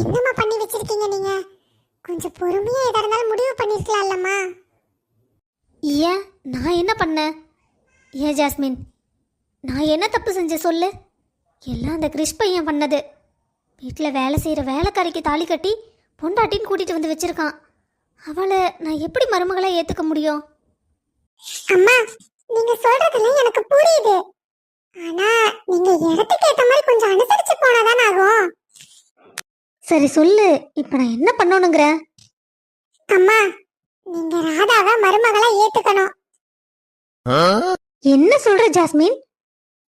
என்னம்மா பண்ணி வச்சிருக்கீங்க நீங்க? கொஞ்சம் பொறுமையா எதா இருந்தாலும் முடிவு பண்ணிருக்கலாம்லம்மா. ஏன் நான் என்ன பண்ணேன்? ஏன் ஜாஸ்மின் நான் என்ன தப்பு செஞ்சேன் சொல்லு. எல்லாம் அந்த கிறிஸ் பையன் பண்ணது. வீட்டில் வேலை செய்கிற வேலைக்காரிக்கு தாலி கட்டி பொண்டாட்டின்னு கூட்டிகிட்டு வந்து வச்சிருக்கான். அவளை நான் எப்படி மருமகளை ஏற்றுக்க முடியும்? அம்மா நீங்க சொல்றதெல்லாம் எனக்கு புரியுது. ஆனா நீங்க இடத்துக்கு ஏத்த மாதிரி கொஞ்சம் அனுசரிச்சு சரி சொல்லு இப்போ நான் என்ன பண்ணணுங்கிற? அம்மா நீங்க ராதாவை மருமகளா ஏத்துக்கணும். என்ன சொல்ற ஜாஸ்மின்?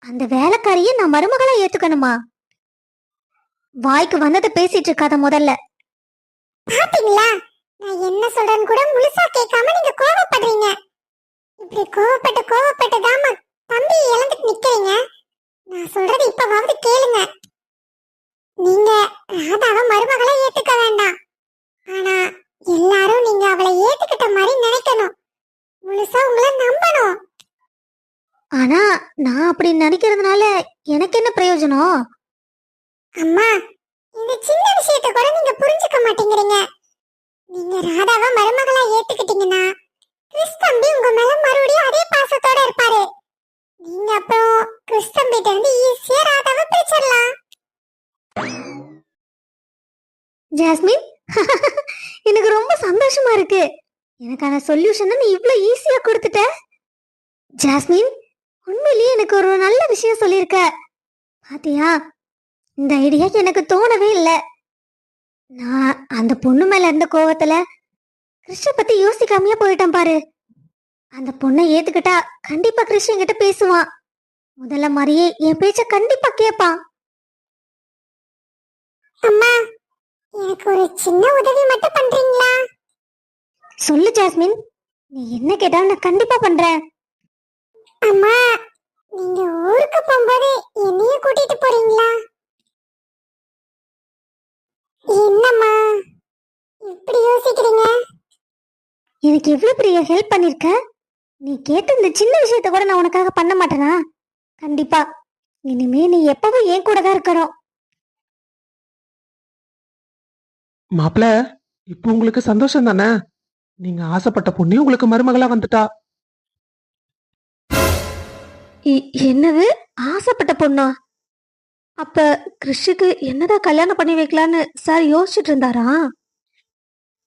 அந்த வேலைக்காரியை நான் மருமகளா ஏத்துக்கணுமா? வாய்க்கு வந்ததை பேசிட்டு இருக்காத முதல்ல. பாத்தீங்களா? நான் என்ன சொல்றேன்னு கூட முழுசா கேட்காம நீங்க கோவப்படுறீங்க. இப்படி கோவப்பட்டு கோவப்பட்டு தாமா தம்பி இழந்துட்டு நிக்கிறீங்க. நான் சொல்றது இப்பவாவது கேளுங்க. நீங்க ராதாவை மருமகளை ஏத்துக்க வேண்டாம். ஆனா எல்லாரும் நீங்க அவளை ஏத்துக்கிட்ட மாதிரி நினைக்கணும். முழுசா உங்களை நம்பணும். ஆனா நான் அப்படி நினைக்கிறதுனால எனக்கு என்ன பிரயோஜனம்? அம்மா இந்த சின்ன விஷயத்தை கூட நீங்க புரிஞ்சுக்க மாட்டேங்கிறீங்க. நீங்க ராதாவை மருமகளா ஏத்துக்கிட்டீங்கன்னா கிறிஸ் தம்பி உங்க மேல மறுபடியும் அதே பாசத்தோட இருப்பாரு நீங்க அப்புறம் கிறிஸ் தம்பிட்ட இருந்து ஈஸியா ராதாவை பிரிச்சிடலாம் ஜாஸ்மின் எனக்கு ரொம்ப சந்தோஷமா இருக்கு எனக்கான சொல்யூஷனை நீ இவ்வளோ ஈஸியா கொடுத்துட்ட? ஜாஸ்மின் உண்மையிலேயே எனக்கு ஒரு நல்ல விஷயம் சொல்லியிருக்க பாத்தியா? இந்த ஐடியா எனக்கு தோணவே இல்லை. நான் அந்த பொண்ணு மேல இருந்த கோவத்துல கிருஷ்ண பத்தி யோசிக்காமையே போயிட்டேன் பாரு. அந்த பொண்ணை ஏத்துக்கிட்டா கண்டிப்பா கிருஷ்ணன் கிட்ட பேசுவான். முதல்ல மாதிரியே என் பேச்ச கண்டிப்பா கேட்பான் அம்மா எனக்கு ஒரு சின்ன உதவி மட்டும் பண்றீங்களா? சொல்லு ஜாஸ்மின். நீ என்ன கேட்டாலும் நான் கண்டிப்பா பண்றேன். அம்மா நீங்க ஊருக்கு போகும்போது என்னைய கூட்டிட்டு போறீங்களா? என்னம்மா இப்படி யோசிக்கிறீங்க? எனக்கு எவ்வளவு பெரிய ஹெல்ப் பண்ணிருக்க? நீ கேட்ட இந்த சின்ன விஷயத்த கூட நான் உனக்காக பண்ண மாட்டேனா? கண்டிப்பா. இனிமே நீ எப்பவும் என் கூட தான் இருக்கணும். மாப்பிள இப்போ உங்களுக்கு சந்தோஷம் தானே? நீங்க ஆசைப்பட்ட பொண்ணே உங்களுக்கு மருமகளா வந்துட்டா. என்னது? ஆசைப்பட்ட பொண்ணா? அப்ப கிறிஷுக்கு என்னதான் கல்யாணம் பண்ணி வைக்கலான்னு சார் யோசிச்சுட்டு இருந்தாரா?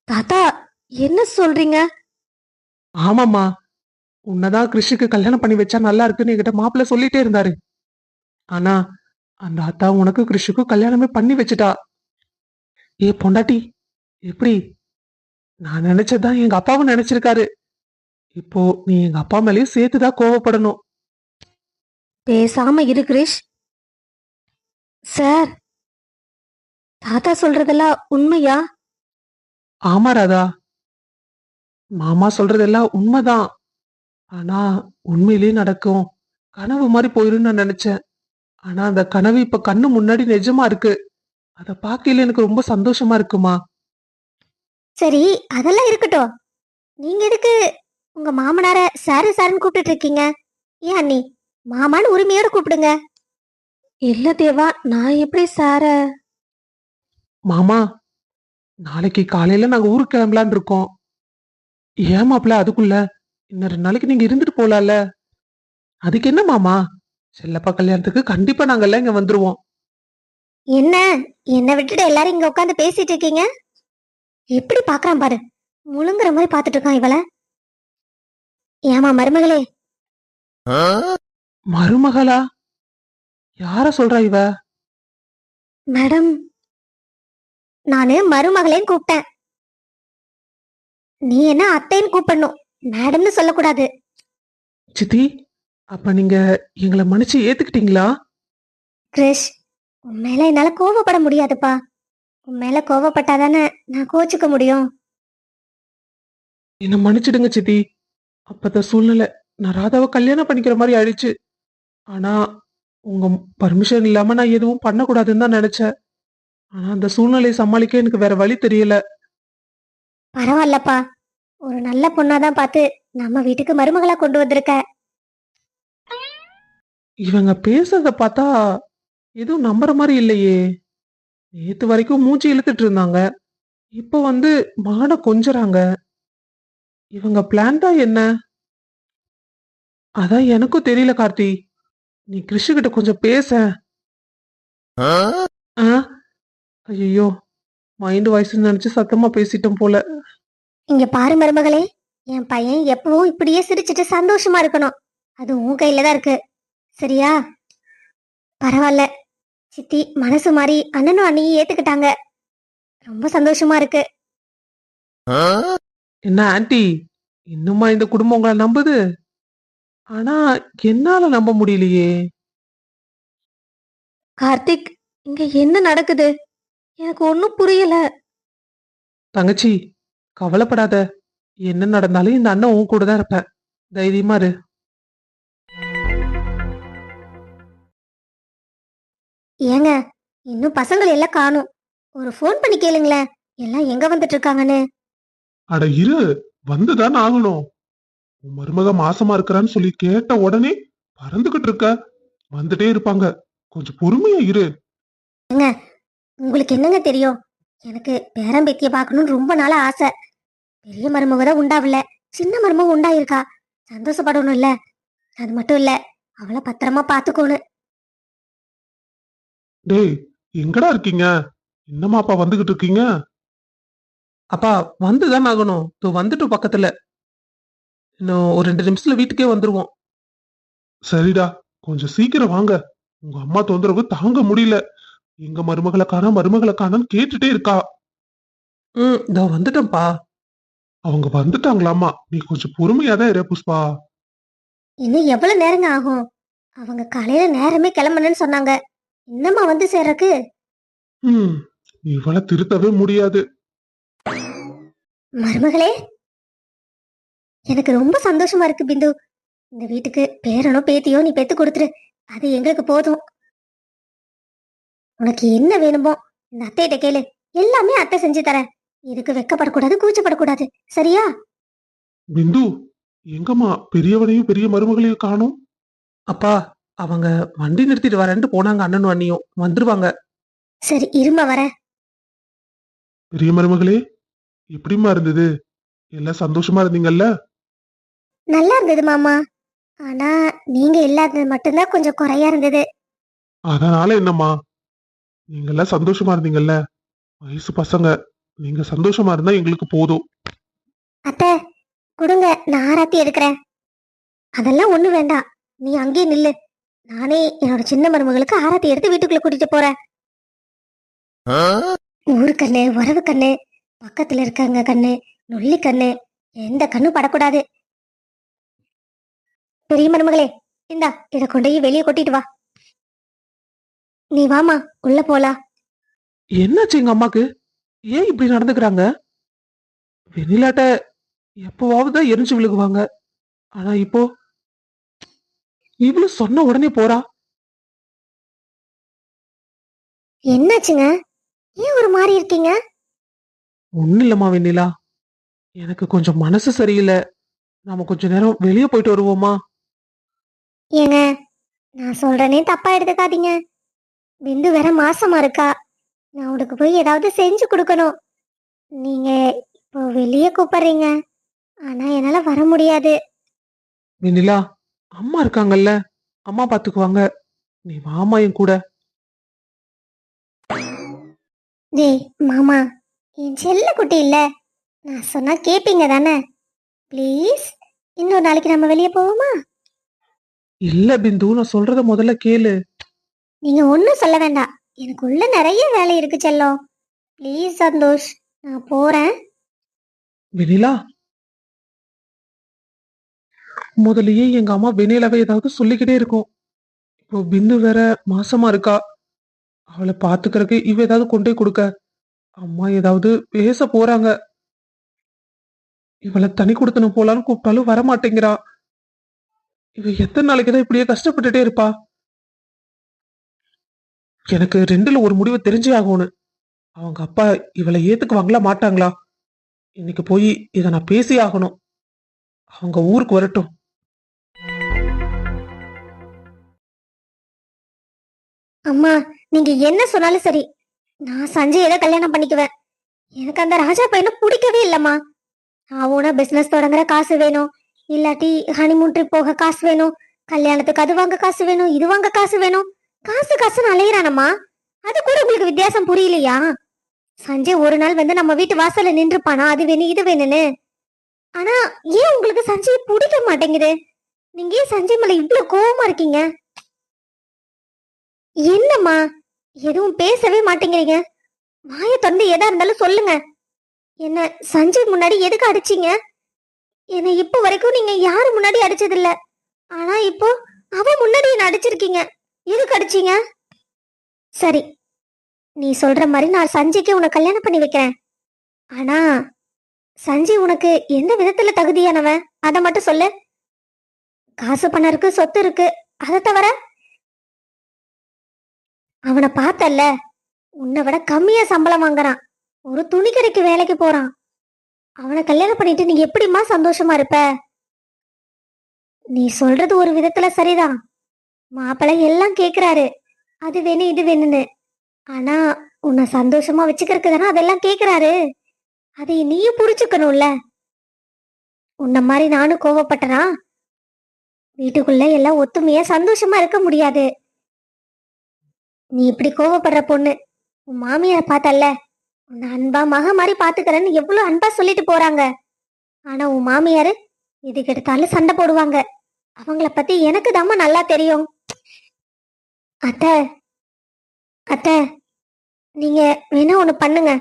தாத்தா என்ன சொல்றீங்க? ஆமாம்மா. உன்னதான் கிருஷிக்கு கல்யாணம் பண்ணி வச்சா நல்லா இருக்குன்னு என்கிட்ட மாப்பிள்ள சொல்லிட்டே இருந்தாரு. ஆனா அந்த அத்தா உனக்கு கிருஷிக்கும் கல்யாணமே பண்ணி வச்சுட்டா. ஏ பொண்டாட்டி எப்படி? நான் நினைச்சதுதான் எங்க அப்பாவும் நினைச்சிருக்காரு. இப்போ நீ எங்க அப்பா மேலயும் சேர்த்துதான் கோவப்படணும். பேசாம இரு கிரிஷ். சார் தாத்தா சொல்றதெல்லாம் உண்மையா? ஆமா ராதா. மாமா சொல்றதெல்லாம் உண்மைதான். ஆனா உண்மையிலேயே நடக்கும். கனவு மாதிரி போயிருன்னு நான் நினைச்சேன். ஆனா அந்த கனவு இப்ப கண்ணு முன்னாடி நிஜமா இருக்கு. அத பார்க்கையில எனக்கு ரொம்ப சந்தோஷமா இருக்குமா? சரி அதெல்லாம் இருக்கட்டும். நீங்க எதுக்கு உங்க மாமனார சாரு சாருன்னு கூப்பிட்டு இருக்கீங்க ஏன் அண்ணி? மாமான்னு உரிமையோட கூப்பிடுங்க. இல்ல தேவா நான் எப்படி சார மாமா நாளைக்கு காலையில நாங்க ஊருக்கு கிளம்பலான்னு இருக்கோம். ஏன் மாப்பிள்ள அதுக்குள்ள? இன்னும் ரெண்டு நாளைக்கு நீங்க இருந்துட்டு போலாம்ல. அதுக்கு என்ன மாமா? செல்லப்பா கல்யாணத்துக்கு கண்டிப்பா நாங்க எல்லாம் இங்க வந்துருவோம். என்ன? என்னை விட்டுட்டு எல்லாரும் இங்க உட்காந்து பேசிட்டு இருக்கீங்க? எப்படி பாக்குறான் பாரு. முழுங்குற மாதிரி பாத்துட்டு இருக்கான் இவள. ஏமா மருமகளே? மருமகளா? யார சொல்றா இவ? மேடம் நானு மருமகளேன்னு கூப்பிட்டேன். நீ என்ன அத்தைன்னு கூப்பிடணும். மேடம்னு சொல்லக்கூடாது. சித்தி அப்ப நீங்க எங்களை மன்னிச்சு ஏத்துக்கிட்டீங்களா? கிரிஷ் உன் மேல என்னால கோவப்பட முடியாதுப்பா. உன் மேல கோவப்பட்டாதானே நான் கோச்சுக்க முடியும்? என்ன மன்னிச்சிடுங்க சித்தி. அப்பத்த சூழ்நிலை நான் ராதாவை கல்யாணம் பண்ணிக்கிற மாதிரி ஆயிடுச்சு. ஆனா உங்க பர்மிஷன் இல்லாம நான் எதுவும் பண்ணக்கூடாதுன்னு தான் நினைச்சேன். ஆனா அந்த சூழ்நிலையை சமாளிக்க எனக்கு வேற வழி தெரியல. பரவாயில்லப்பா. ஒரு நல்ல பொண்ணாதான் பார்த்து நம்ம வீட்டுக்கு மருமகளா கொண்டு வந்திருக்க. இவங்க பேசுறத பார்த்தா எதுவும் நம்புற மாதிரி இல்லையே. நேத்து வரைக்கும் மூச்சு இழுத்துட்டு இருந்தாங்க. இப்ப வந்து மாட கொஞ்சறாங்க. இவங்க பிளான் தான் என்ன? அதான் எனக்கும் தெரியல கார்த்தி. நீ கிருஷி கிட்ட கொஞ்சம் பேச. ஐயோ மைண்ட் வாய்ஸ் நினைச்சு சத்தமா பேசிட்டோம் போல. இங்க பாரு மருமகளே என் பையன் எப்பவும் இப்படியே சிரிச்சிட்டு சந்தோஷமா இருக்கணும். அது உன் கையில தான் இருக்கு. சரியா? பரவாயில்ல. சித்தி மனசு மாறி அண்ணனும் அண்ணியும் ஏத்துக்கிட்டாங்க. ரொம்ப சந்தோஷமா இருக்கு. என்ன ஆன்ட்டி இன்னுமா இந்த குடும்பம் உங்களை நம்புது? ஆனா என்னால நம்ப முடியலையே. கார்த்திக் இங்க என்ன நடக்குது? எனக்கு ஒன்னும் புரியல. தங்கச்சி கவலைப்படாத. என்ன நடந்தாலும் இந்த அண்ணன் உன் கூட தான் இருப்பேன். தைரியமா இரு. ஏங்க இன்னும் பசங்களை எல்லாம் காணும். ஒரு ஃபோன் பண்ணி கேளுங்களேன். எல்லாம் எங்க வந்துட்டு இருக்காங்கன்னு அட இரு வந்துதான் ஆகணும். உன் மருமக மாசமா இருக்கிறான்னு சொல்லி கேட்ட உடனே பறந்துகிட்டு இருக்க. வந்துட்டே இருப்பாங்க. கொஞ்சம் பொறுமையா இரு. உங்களுக்கு என்னங்க தெரியும்? எனக்கு பேரம்பேத்திய பார்க்கணும்னு ரொம்ப நாளா ஆசை. பெரிய மருமக தான் உண்டாவில்ல சின்ன மருமக உண்டாயிருக்கா. சந்தோஷப்படணும் இல்ல அது மட்டும் இல்ல அவளை பத்திரமா பாத்துக்கோணும் டேய் எங்கடா இருக்கீங்க? என்னமாப்பா வந்துகிட்டு இருக்கீங்க? அப்பா வந்துதான் ஆகணும். தோ வந்துட்டு பக்கத்துல. இன்னும் ஒரு ரெண்டு நிமிஷத்துல வீட்டுக்கே வந்துருவோம். சரிடா கொஞ்சம் சீக்கிரம் வாங்க. உங்க அம்மா தொந்தரவு தாங்க முடியல. எங்க மருமகளை காணா மருமகளை காணான்னு கேட்டுட்டே இருக்கா. ம் இதோ வந்துட்டேன்ப்பா. அவங்க வந்துட்டாங்களாமா நீ கொஞ்சம் பொறுமையா தான் இரு புஷ்பா. இன்னும் எவ்வளவு நேரங்க ஆகும்? அவங்க காலையில நேரமே கிளம்பணும்னு சொன்னாங்க. இன்னமா வந்து சேர்றக்கு ம் இவளை திருத்தவே முடியாது. மருமகளே எனக்கு ரொம்ப சந்தோஷமா இருக்கு பிந்து. இந்த வீட்டுக்கு பேரனோ பேத்தியோ நீ பெத்து கொடுத்துரு. அது எங்களுக்கு போதும். உனக்கு என்ன வேணுமோ இந்த அத்தைகிட்ட கேளு. எல்லாமே அத்தை செஞ்சு தரேன். இதுக்கு வெக்கப்படக்கூடாது கூச்சப்படக்கூடாது. சரியா? பிந்து எங்கம்மா பெரியவனையும் பெரிய மருமகளையும் காணோம்? அப்பா அவங்க வண்டி நிறுத்திட்டு வரேன்ட்டு போனாங்க அண்ணனும் அண்ணியும். வந்துருவாங்க. சரி இருமா வர. பெரிய மருமகளே எப்படிம்மா இருந்தது? எல்லாம் சந்தோஷமா இருந்தீங்கல்ல? நல்லா இருந்தது மாமா. ஆனா நீங்க இல்லாதது மட்டும்தான் கொஞ்சம் குறையா இருந்தது. அதனால என்னம்மா? நீங்க எல்லாம் சந்தோஷமா இருந்தீங்கல்ல? வயசு பசங்க நீங்க சந்தோஷமா இருந்தா எங்களுக்கு போதும். அத்தை கொடுங்க நான் ஆராத்தி எடுக்கிறேன். அதெல்லாம் ஒண்ணு வேண்டாம். நீ அங்கேயே நில்லு. நானே என்னோட சின்ன மருமகளுக்கு ஆராத்தி எடுத்து வீட்டுக்குள்ள கூட்டிட்டு போறேன். ஊரு கண்ணு உறவு கண்ணு பக்கத்துல இருக்காங்க கண்ணு நொல்லி கண்ணு எந்த கண்ணு படக்கூடாது. பெரிய மருமகளே இந்தா இத கொண்டு போய் வெளியே கொட்டிட்டு வா. நீ வாமா உள்ள போலாம். என்னாச்சு எங்க அம்மாக்கு? ஏன் இப்படி நடந்துக்கிறாங்க? வெண்ணிலாட்ட எப்பவாவது தான் எரிஞ்சு விழுகுவாங்க. ஆனா இப்போ இவ்வளவு சொன்ன உடனே போறா. என்னாச்சுங்க? ஏன் ஒரு மாதிரி இருக்கீங்க? ஒண்ணு இல்லம்மா வெண்ணிலா. எனக்கு கொஞ்சம் மனசு சரியில்லை. நாம கொஞ்ச நேரம் வெளியே போயிட்டு வருவோமா? ஏங்க நான் சொல்றேனே தப்பா எடுத்துக்காதீங்க. பிந்து வேற மாசமா இருக்கா. நான் உனக்கு போய் ஏதாவது செஞ்சு கொடுக்கணும். நீங்க இப்போ வெளியே கூப்பிடுறீங்க. ஆனா என்னால வர முடியாது. வெண்ணிலா அம்மா இருக்காங்கல்ல அம்மா பாத்துக்குவாங்க. நீ வாமா என் கூட. டேய் மாமா என் செல்ல குட்டி இல்ல. நான் சொன்னா கேப்பீங்க தானே? ப்ளீஸ் இன்னொரு நாளைக்கு நம்ம வெளியே போவோமா? இல்ல பிந்து நான் சொல்றத முதல்ல கேளு. நீங்க ஒன்றும் சொல்ல வேண்டாம். எனக்கு உள்ள நிறைய வேலை இருக்கு செல்லம் ப்ளீஸ் சந்தோஷ் நான் போறேன். வெண்ணிலா முதல்லயே எங்க அம்மா வினையிலவே ஏதாவது சொல்லிக்கிட்டே இருக்கும். இப்போ பிந்து வேற மாசமா இருக்கா? அவளை பாத்துக்கிறதுக்கு இவ ஏதாவது கொண்டு போய் கொடுக்க. அம்மா ஏதாவது பேச போறாங்க. இவளை தனி கொடுத்தனும் போலான்னு கூப்பிட்டாலும் வர மாட்டேங்கிறா இவ எத்தனை நாளைக்குதான் இப்படியே கஷ்டப்பட்டுட்டே இருப்பா? எனக்கு ரெண்டுல ஒரு முடிவு தெரிஞ்சே ஆகணும். அவங்க அப்பா இவளை ஏத்துக்குவாங்களா மாட்டாங்களா? இன்னைக்கு போய் இதை நான் பேசி ஆகணும். அவங்க ஊருக்கு வரட்டும். அம்மா நீங்க என்ன சொன்னாலும் சரி. நான் சஞ்சயை தான் கல்யாணம் பண்ணிக்குவேன். எனக்கு அந்த ராஜா பையனை பிடிக்கவே இல்லம்மா. அவனா பிசினஸ் தொடங்குற காசு வேணும். இல்லாட்டி ஹனிமூன் ட்ரிப் போக காசு வேணும். கல்யாணத்துக்கு அது வாங்க காசு வேணும் இது வாங்க காசு வேணும். காசு காசுன்னு அலையிறானம்மா. அது கூட உங்களுக்கு வித்தியாசம் புரியலையா? சஞ்சய் ஒரு நாள் வந்து நம்ம வீட்டு வாசல்ல நின்றுப்பானா? அது வேணும் இது வேணும்னு. ஆனா ஏன் உங்களுக்கு சஞ்சய் பிடிக்க மாட்டேங்குது? நீங்க ஏன் சஞ்சய் மேல இவ்வளவு கோவமா இருக்கீங்க? என்னம்மா? எதுவும் பேசவே மாட்டேங்கிறீங்க. வாயை திறந்து எதா இருந்தாலும் சொல்லுங்க. என்ன சஞ்சய் முன்னாடி எதுக்கு அடிச்சீங்க? என்னை இப்போ வரைக்கும் நீங்க யாரு முன்னாடி அடிச்சதில்ல. ஆனா இப்போ அவன் முன்னாடி என்ன அடிச்சிருக்கீங்க. எதுக்கு அடிச்சீங்க? சரி நீ சொல்ற மாதிரி நான் சஞ்சய்க்கு உனக்கு கல்யாணம் பண்ணி வைக்கிறேன். ஆனா சஞ்சய் உனக்கு எந்த விதத்துல தகுதியானவன்? அதை மட்டும் சொல்லு. காசு பணம் இருக்கு சொத்து இருக்கு. அதை தவிர அவனை பார்த்தல்ல. உன்னை விட கம்மியா சம்பளம் வாங்குறான். ஒரு துணி கடைக்கு வேலைக்கு போறான். அவனை கல்யாணம் பண்ணிட்டு நீ எப்படிம்மா சந்தோஷமா இருப்ப? நீ சொல்றது ஒரு விதத்துல சரிதான். மாப்பிள்ளை எல்லாம் கேக்குறாரு. அது வேணும் இது வேணும்னு ஆனா உன்னை சந்தோஷமா வச்சுக்கிறதுக்கு தானே அதெல்லாம் கேக்குறாரு. அதை நீயும் புரிச்சுக்கணும்ல உன்ன மாதிரி நானும் கோவப்பட்டனா? வீட்டுக்குள்ள எல்லாம் ஒத்துமையா சந்தோஷமா இருக்க முடியாது. நீ இப்படி கோவப்படுற பொண்ணு. உன் மாமியாரை பார்த்தல்ல? உன்னை அன்பா மக மாதிரி பாத்துக்கிறேன்னு எவ்வளவு அன்பா சொல்லிட்டு போறாங்க. ஆனா உன் மாமியாரு எதுக்கு எடுத்தாலும் சண்டை போடுவாங்க. அவங்கள பத்தி எனக்கு தாம நல்லா தெரியும். அத்தை அத்தை நீங்க வேணா ஒண்ணு பண்ணுங்க.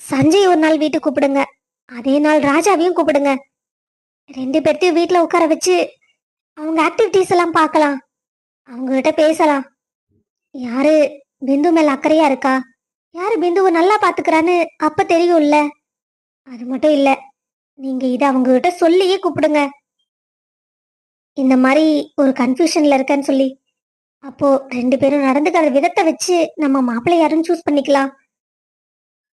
சஞ்சய் ஒரு நாள் வீட்டுக்கு கூப்பிடுங்க. அதே நாள் ராஜாவையும் கூப்பிடுங்க. ரெண்டு பேர்த்தையும் வீட்டில் உட்கார வச்சு அவங்க ஆக்டிவிட்டீஸ் எல்லாம் பார்க்கலாம். அவங்க கிட்ட பேசலாம். யாரு? பிந்து மேல அக்கறையா இருக்கா? யாரு பிந்துவை நல்லா பாத்துக்கிறான்னு அப்ப தெரியும்ல. அது மட்டும் இல்ல நீங்க இத அவங்க கிட்ட சொல்லியே கூப்பிடுங்க. இந்த மாதிரி ஒரு கன்ஃபியூஷன்ல இருக்கேன்னு சொல்லி. அப்போ ரெண்டு பேரும் நடந்துக்கிற விதத்தை வச்சு நம்ம மாப்பிள்ளை யாருன்னு சூஸ் பண்ணிக்கலாம்.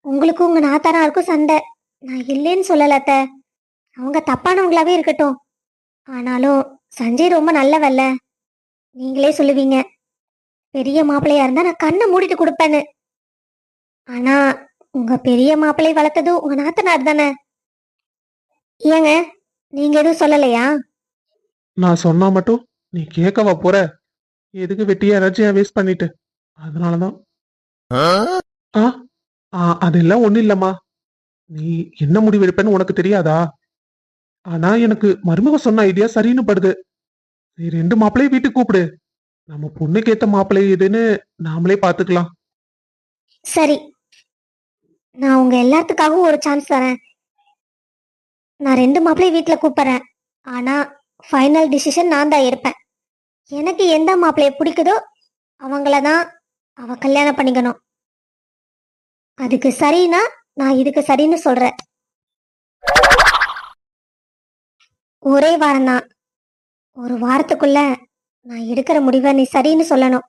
உங்களுக்கும் உங்க நாத்தானாருக்கும் சண்டை. நான் இல்லைன்னு சொல்லலத்த அவங்க தப்பானவங்களாவே இருக்கட்டும். ஆனாலும் சஞ்சய் ரொம்ப நல்லவல்ல. நீங்களே சொல்லுவீங்க. பெரிய மாப்பிள்ளையா இருந்தா நான் கண்ணை மூடிட்டு கொடுப்பேன்னு. ஆனா உங்க பெரிய மாப்பிள்ளை வளர்த்தது உங்க நாத்தனார் தானே? ஏங்க நீங்க எதுவும் சொல்லலையா? நான் சொன்னா மட்டும் நீ கேட்கவா போற? எதுக்கு வெட்டியா எனர்ஜியா வேஸ்ட் பண்ணிட்டு? அதனாலதான். ஆ? ஆ அதெல்லாம் ஒண்ணும் இல்லம்மா. நீ என்ன முடிவு எடுப்பேன்னு உனக்கு தெரியாதா? ஆனா எனக்கு மருமக சொன்ன ஐடியா சரின்னு படுது. நீ ரெண்டு மாப்பிள்ளையும் வீட்டுக்கு கூப்பிடு. நம்ம பொண்ணுக்கு ஏத்த மாப்பிள்ளை எதுன்னு நாமளே பாத்துக்கலாம். சரி. நான் உங்க எல்லாத்துக்காகவும் ஒரு சான்ஸ் தரேன். நான் ரெண்டு மாப்பிள்ளையும் வீட்டுல கூப்பிடுறேன். ஆனா ஃபைனல் டிசிஷன் நான் தான் இருப்பேன் எனக்கு எந்த மாப்பிள்ளைய பிடிக்குதோ அவங்கள தான் அவ கல்யாணம் பண்ணிக்கணும். அதுக்கு சரின்னா நான் இதுக்கு சரின்னு சொல்றேன். ஒரே வாரம் தான். ஒரு வாரத்துக்குள்ள நான் எடுக்கிற முடிவை நீ சரின்னு சொல்லணும்.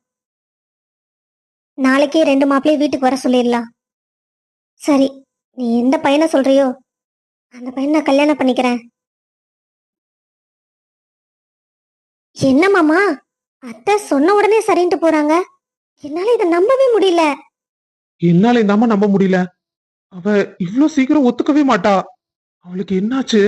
நாளைக்கே ரெண்டு மாப்பிள்ளையும் வீட்டுக்கு வர சொல்லிடலாம். சரி நீ எந்த பையனை சொல்றியோ அந்த பையனை நான் கல்யாணம் பண்ணிக்கிறேன். என்ன மாமா? அத்தை சொன்ன உடனே சரின்ட்டு போறாங்க. என்னால இதை நம்பவே முடியல. என்னால இந்தாம நம்ப முடியல. அவ இவ்ளோ சீக்கிரம் ஒத்துக்கவே மாட்டா. அவளுக்கு என்னாச்சு?